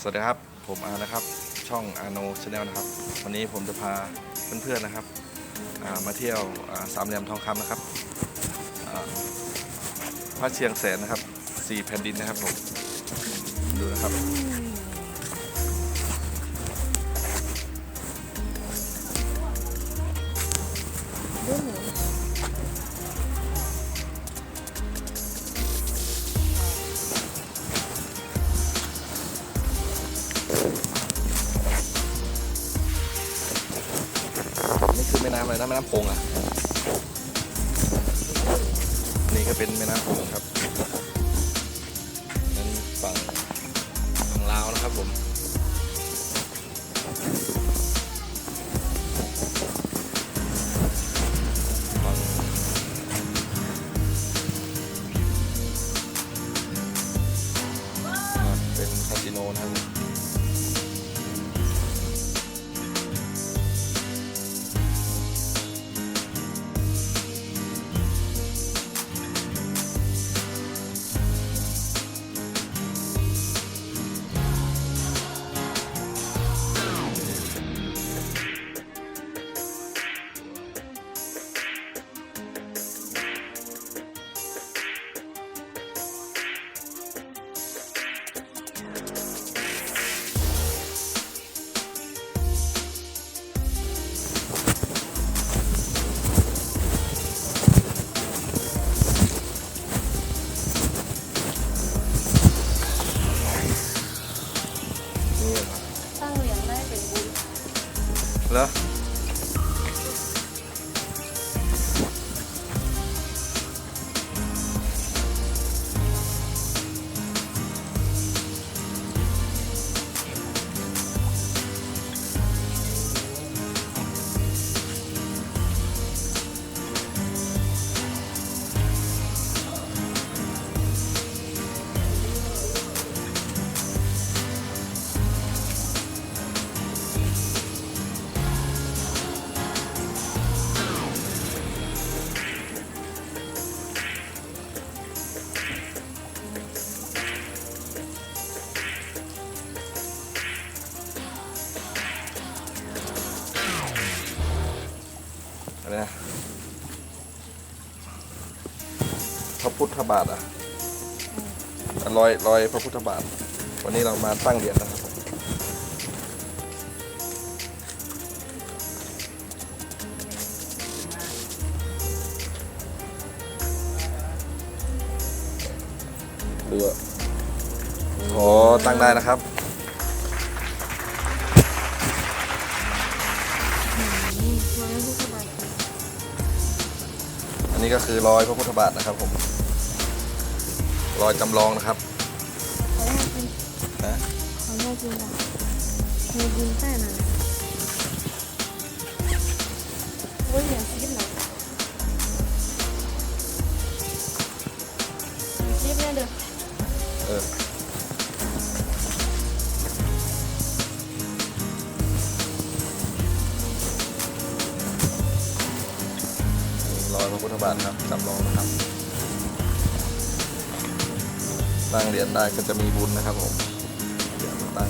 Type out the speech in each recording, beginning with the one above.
สวัสดีครับ ผมอานะครับ ช่องอาโนชาแนลนะครับ วันนี้ผมจะพาเพื่อนๆนะครับามาเที่ยวาสามเหลี่ยมทองคำนะครับอ่าพระเชียงแสนนะครับสี่แผ่นดินนะครับผมดูนะครับดู อแม่น้ำอะไรนะแม่น้ำโขงอะนี่ก็เป็นแม่น้ำโขงครับนั้นฝั่งฝั่งลาวนะครับผมเป็นคาสิโนนะครับ พุทธบาทอะรอยรอยพระพุทธบาท วันนี้เรามาตั้งเหรียญนะครับดูอะโอ้ตั้งได้นะครับอันนี้ก็คือรอยพระพุทธบาทนะครับผม รอยจำลองนะครับขออนุญาตกินนะขออนุญาตกินนะมีกินแป้งนะโอ้ยอย่าคิดหน่อยคิดเนี่ยเด้อเออรอยพระพุทธบาทครับจำลองนะครับ ตั้งเหรียญได้ก็จะมีบุญนะครับผมเดี๋ยวตั้ง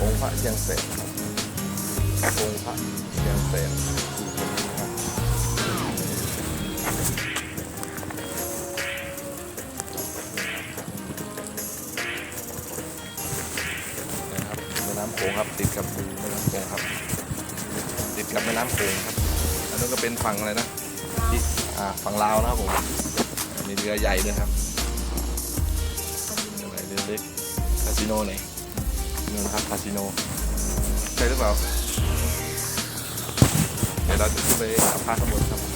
องค์พระเชียงแสนครับองค์พระเชียงแสนคือคนนี้นะครับนะครับแม่น้ำโขงครับติดกับแม่น้ำโขงครับ ติดกับแม่น้ำโขงครับ อันนู้นก็เป็นฝั่งอะไรนะ ที่อ่าฝั่งลาวนะครับผมมีเรือใหญ่ด้วยครับเรือใหญ่เรือเล็กคาสิโนไหนนี่นนะครับคาสิโนใช่หรือเปล่าเดี๋ยวเราจะขึ้นไปสัมภาษณ์ข้างบนครับท่าเรืออ๋อแล้วนครับ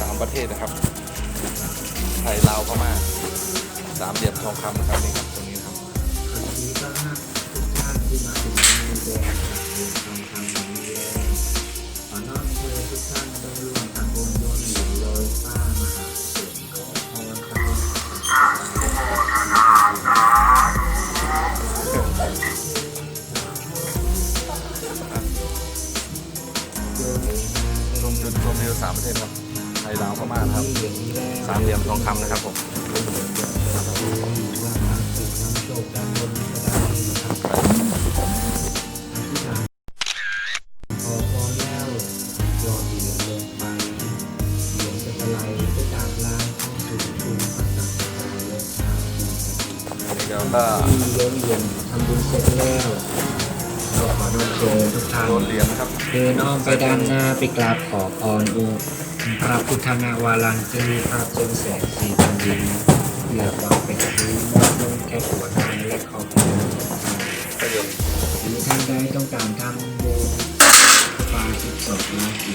สามประเทศนะครับไทยลาวพม่าสามเหลี่ยมทองคำนะครับนี่ครับตรงนี้นะครับสวัสดีต้อนรับทุกท่านที่มาถึงงานแดงจากเมืองทองคำแห่งนี้แดงขอน้อมเชิญทุกท่านได้ร่วมทำบุญโยนหลิวโรยฟ้ามหาเศรษฐีขอพรครับชมจุดชมวิวสามประเทศครับ ยลาวพม่านะครับสามเหลี่ยมทองคำนะครับผมว่าทางสิ่งนำโชคด้านบนก็ได้นะครับอธิษฐานขอพรแล้วยอดเหรียญลงไปเหรียญจะกระไหลไปตามลายเข้าสู่คุณพระสังฆาและชาวที่นี่เดี๋ยวก็ที่โยนเหรียญทำบุญเสร็จแล้ว เราขอน้อมเชิญทุกท่านเดินอ้อมไปด้านหน้าไปกราบขอพรองค์พระพุทธนาวาลังที่มีภาพเชิงแสงสีแผ่นดินเพื่อวางเป็นพื้นมอดลงแค่หัวทางและขอบคุณหรือท่านใดต้องการทำบุญปาสิบสองราศี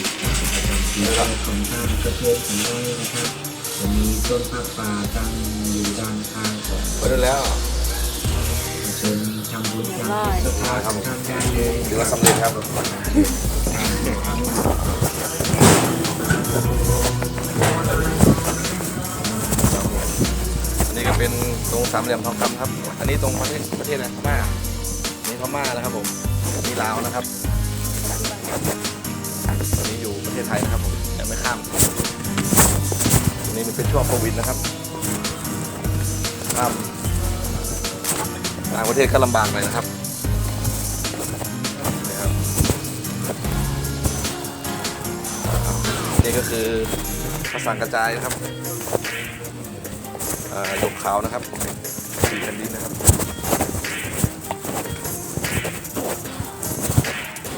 ประจำปีของท่านก็เชิญถึงได้นะครับจะมีต้นผ้าป่าตั้งอยู่ด้านข้างของ ไปได้แล้ว ได้ถือว่าสำเร็จครับตามเลยครับอันนี้ก็เป็นตรงสามเหลี่ยมทองคำครับ อันนี้ตรงประเทศประเทศอะไรพม่านี่พม่านะครับผมมีลาวนะครับตอนนี้อยู่ประเทศไทยนะครับผมยังไม่ข้ามอันนี้มันเป็นช่วงโควิดนะครับข้าม ต่างประเทศก็ลำบากหน่อยนะครับนี่ก็คือภาษากระจายนะครับหยกขาวนะครับผมสีแผ่นดินนะครับ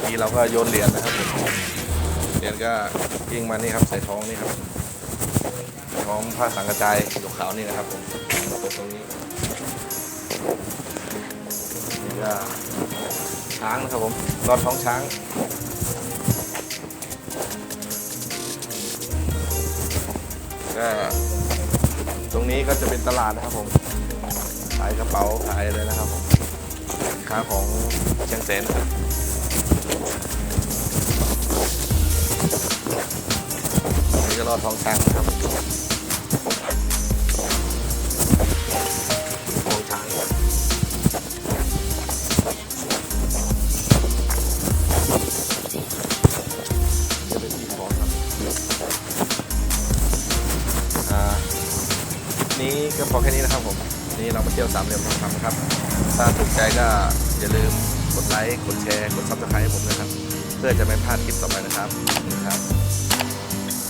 ทีเราก็โยนเหรียญนะครับเหรียญก็ยิงมานี่ครับใส่ท้องนี่ครับท้องผ้าสังกระจายหยกขาวนี่นะครับผมตรงนี้ ช้างนะครับผมรอดท้องช้างก็ตรงนี้ก็จะเป็นตลาดนะครับผมขายกระเป๋าขายอะไรนะครับผมค้าของเชียงแสนนะครับอันนี้ก็รอดทองช้างนะครับ ก็พอแค่นี้นะครับผมนี่เรามาเที่ยวสามเหลี่ยมทองคำนะครับ ถ้าถูกใจก็อย่าลืมกดไลค์ กดแชร์ กดซับสไครต์ให้ผมนะครับ เพื่อจะไม่พลาดคลิปต่อไปนะครับขอบคุณครับ